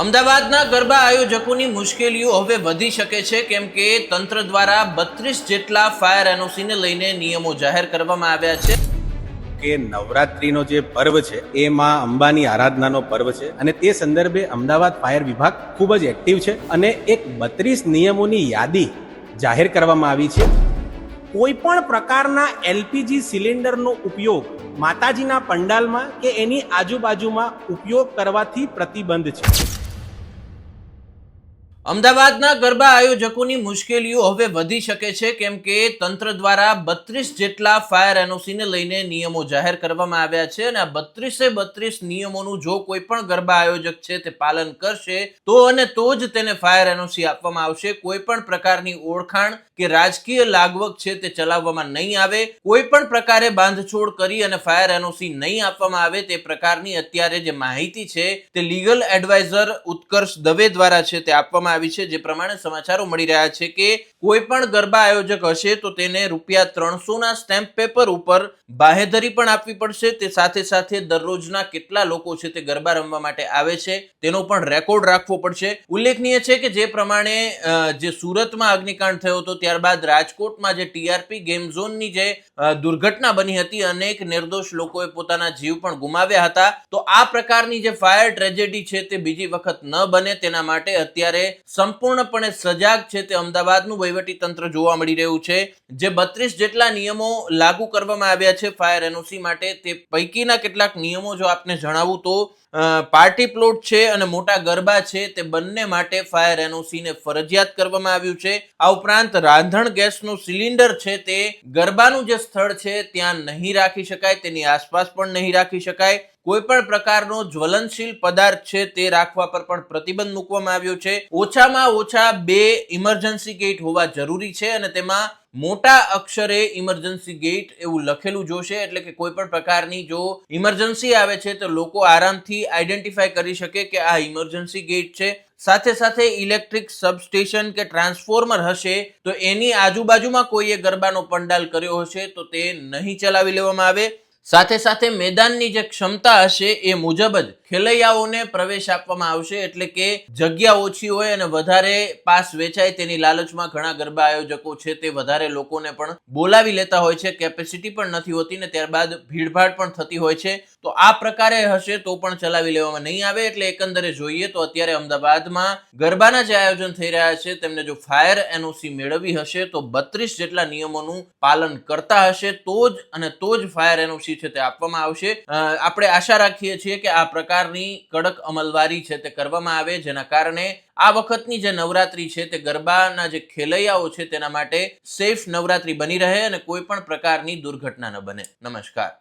અમદાવાદના ગરબા આયોજકોની મુશ્કેલીઓ હવે વધી શકે છે, કેમ કે તંત્ર દ્વારા બત્રીસ જેટલા ફાયર એનઓસીને લઈને નિયમો જાહેર કરવામાં આવ્યા છે. કે નવરાત્રીનો જે પર્વ છે, એ માં અંબાની આરાધનાનો પર્વ છે અને તે સંદર્ભે અમદાવાદ ફાયર વિભાગ ખૂબ જ એક્ટિવ છે અને એક બત્રીસ નિયમોની યાદી જાહેર કરવામાં આવી છે. કોઈ પણ પ્રકારના એલપીજી સિલિન્ડરનો ઉપયોગ માતાજીના પંડાલમાં કે એની આજુબાજુમાં ઉપયોગ કરવાથી પ્રતિબંધ છે. અમદાવાદના ગરબા આયોજકોની મુશ્કેલીઓ હવે વધી શકે છે, કેમ કે તંત્ર દ્વારા બત્રીસ જેટલા ફાયર એનઓસીને લઈને નિયમો જાહેર કરવામાં આવ્યા છે અને આ બત્રીસે બત્રીસ નિયમોનું જો કોઈ પણ ગરબા આયોજક છે તે પાલન કરશે, તો અને તો જ તેને ફાયર એનઓસી આપવામાં આવશે. કોઈ પણ પ્રકારની ઓળખાણ કે રાજકીય લાગવક છે તે ચલાવવામાં નહીં આવે. કોઈ પણ પ્રકારે બાંધછોડ કરી અને ફાયર એનઓસી નહીં આપવામાં આવે તે પ્રકારની અત્યારે જે માહિતી છે તે લીગલ એડવાઇઝર ઉત્કર્ષ દવે દ્વારા છે તે આપવામાં આવી છે, જે પ્રમાણે સમાચારો મળી રહ્યા છે કે કોઈ પણ ગરબા આયોજક હશે તો તેને રૂપિયા ત્રણસો ના સ્ટેમ્પ પેપર ઉપર બાહેધરી પણ આપવી પડશે. તે સાથે સાથે દરરોજના કેટલા લોકો છે તે ગરબા રમવા માટે આવે છે, તેનો પણ રેકોર્ડ રાખવો પડશે. ઉલ્લેખનીય છે કે જે પ્રમાણે જે સુરતમાં અગ્નિકાંડ થયો હતો, ત્યારબાદ રાજકોટમાં જે ટીઆરપી ગેમ ઝોનની જે દુર્ઘટના બની હતી, અનેક નિર્દોષ લોકોએ પોતાના જીવ પણ ગુમાવ્યા હતા. તો આ પ્રકારની જે ફાયર ટ્રેજેડી છે તે બીજી વખત ન બને, તેના માટે અત્યારે સંપૂર્ણપણે સજાગ છે તે અમદાવાદનું વહીવટી તંત્ર જોવા મળી રહ્યું છે. જે બત્રીસ જેટલા નિયમો લાગુ કરવામાં આવ્યા છે ફાયર એનઓસી માટે, તે પૈકીના કેટલાક નિયમો જો આપને જણાવું તો પાર્ટી પ્લોટ છે અને મોટા ગરબા છે તે બંને માટે ફાયર એનઓસીને ફરજિયાત કરવામાં આવ્યું છે. આ ઉપરાંત રાંધણ ગેસનું સિલિન્ડર છે તે ગરબાનું જે સ્થળ છે, ત્યાં નહીં રાખી શકાય, તેની આસપાસ પણ નહીં રાખી શકાય. કોઈ પણ પ્રકારનો જ્વલનશીલ પદાર્થ છે તે રાખવા પર પણ પ્રતિબંધ મૂકવામાં આવ્યો છે. ઓછામાં ઓછા બે ઇમરજન્સી ગેટ હોવા જરૂરી છે અને તેમાં મોટા અક્ષરે ઇમરજન્સી ગેટ એવું લખેલું જોશે. એટલે કે કોઈ પણ પ્રકારની જો ઇમરજન્સી આવે છે તો લોકો આરામથી આઈડેન્ટિફાય કરી શકે કે આ ઇમરજન્સી ગેટ છે. સાથે સાથે ઇલેક્ટ્રિક સબસ્ટેશન કે ટ્રાન્સફોર્મર હશે તો એની આજુબાજુમાં કોઈએ ગરબાનો પંડાલ કર્યો હશે તો તે નહીં ચલાવી લેવામાં આવે. સાથે સાથે મેદાનની જે ક્ષમતા હશે એ મુજબ જ ખેલૈયાઓને પ્રવેશ આપવામાં આવશે એટલે કે જગ્યા ઓછી હોય અને વધારે પાસ વેચાય તેની લાલચમાં ઘણા ગરબા આયોજકો છે તે વધારે લોકોને પણ બોલાવી લેતા હોય છે. કેપેસિટી પણ નથી હોતી ને ત્યારબાદ ભીડભાડ પણ થતી હોય છે. તો આ પ્રકારે હશે તો પણ ચલાવી લેવામાં નહીં આવે એટલે એકંદરે જોઈએ તો અત્યારે અમદાવાદમાં ગરબાના જે આયોજન થઈ રહ્યા છે તેમને જો ફાયર એનઓસી મેળવી હશે તો બત્રીસ જેટલા નિયમોનું પાલન કરતા હશે તો જ અને તો જ ફાયર એનઓસી છે તે આપવામાં આવશે. આપણે આશા રાખીએ છીએ કે આ પ્રકારની કડક અમલવારી છે તે કરવામાં આવે, જેના કારણે આ વખતની જે નવરાત્રી છે તે ગરબાના જે ખેલૈયાઓ છે તેના માટે સેફ નવરાત્રી બની રહે અને કોઈ પણ પ્રકારની દુર્ઘટના ન બને. નમસ્કાર.